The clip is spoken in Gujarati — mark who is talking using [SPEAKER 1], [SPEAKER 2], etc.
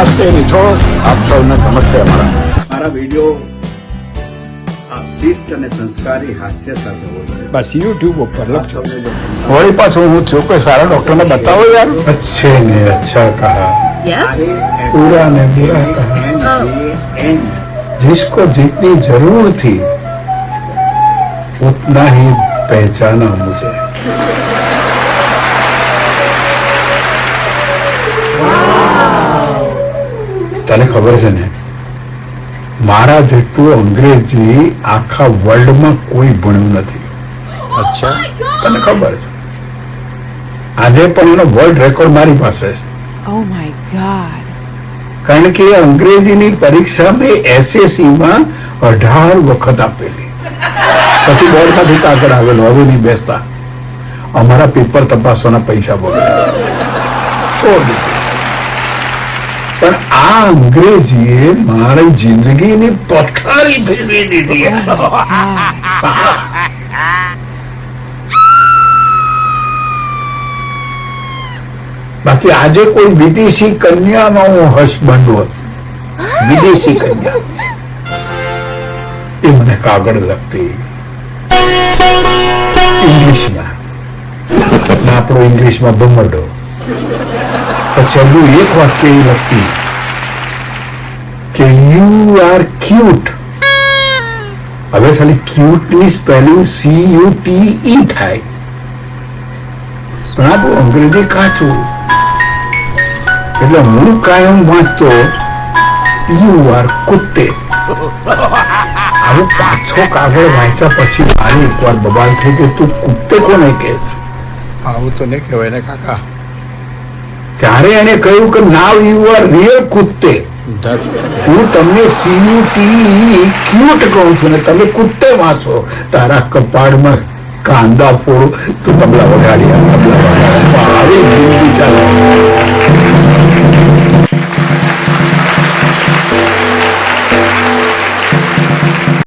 [SPEAKER 1] નમસ્તે મિત્રો આપ સૌને નમસ્તે અમારા
[SPEAKER 2] મારા વિડીયો આ શિષ્ટ અને સંસ્કારી હાસ્ય સાથે હોય છે
[SPEAKER 1] બસ યુટ્યુબ ઉપર
[SPEAKER 2] આપ
[SPEAKER 1] લખજો
[SPEAKER 2] સૌને જો
[SPEAKER 1] વળી પાછું હું થયો કોઈ સારા ડોક્ટરને બતાવો યાર
[SPEAKER 3] अच्छे ने अच्छा कहा
[SPEAKER 4] Yes?
[SPEAKER 2] આરે એસે
[SPEAKER 3] पूरा ने बुरा कहा
[SPEAKER 2] એન જે એન
[SPEAKER 3] जिसको जितनी जरूर थी उतना ही पहचाना मुझे તને ખબર છે ને? મારા જેટલું અંગ્રેજી આખા વર્લ્ડમાં કોઈ ભણ્યું નથી.
[SPEAKER 1] અચ્છા.
[SPEAKER 3] તને ખબર છે? આજે પણ એનો વર્લ્ડ રેકોર્ડ મારી પાસે છે.
[SPEAKER 4] Oh.
[SPEAKER 3] કારણ કે અંગ્રેજીની પરીક્ષા મેં એસએસસીમાં અઢાર વખત આપેલી. પછી બોર્ડમાંથી કાગળ આવેલો હવે નહીં બેસતા. અમારા પેપર તપાસવાના પૈસા બગડ્યા છોડ દીધું. પણ આ અંગ્રેજીએ મારી જિંદગીની પથારી ફેરવી દીધી. બાકી આજે કોઈ વિદેશી કન્યાનો હું હસબન્ડ હોત. વિદેશી કન્યા. એ મને કાગળ લખતી. ઇંગ્લિશમાં આપણો ઇંગ્લિશમાં બમરડો પછી છેલ્લું એક વાક્ય એ લખતી કે યુ આર ક્યુટ હવે સાલી ક્યુટની spelling C U T E થાય પણ આપણું અંગ્રેજી કાચું એટલે હું કાયમ વાંચતો યુ આર કુત્તે આવું પાછો કાગળ વાંચ્યા પછી મારી એકવાર બબાલ થઈ કે તું કુત્તે કોને કેસ
[SPEAKER 1] આવું તો નહીં કહેવાય ને કાકા
[SPEAKER 3] ત્યારે એને કહ્યું કે નાવ યુ આર રિયલ કુત્તે. હું તમને સીયુટી ક્યુટ કહું છું ને તમે કુત્તે માં છો. તારા કપાળમાં કાંદા ફોડ, તું તબલા વગાડી આ, તબલા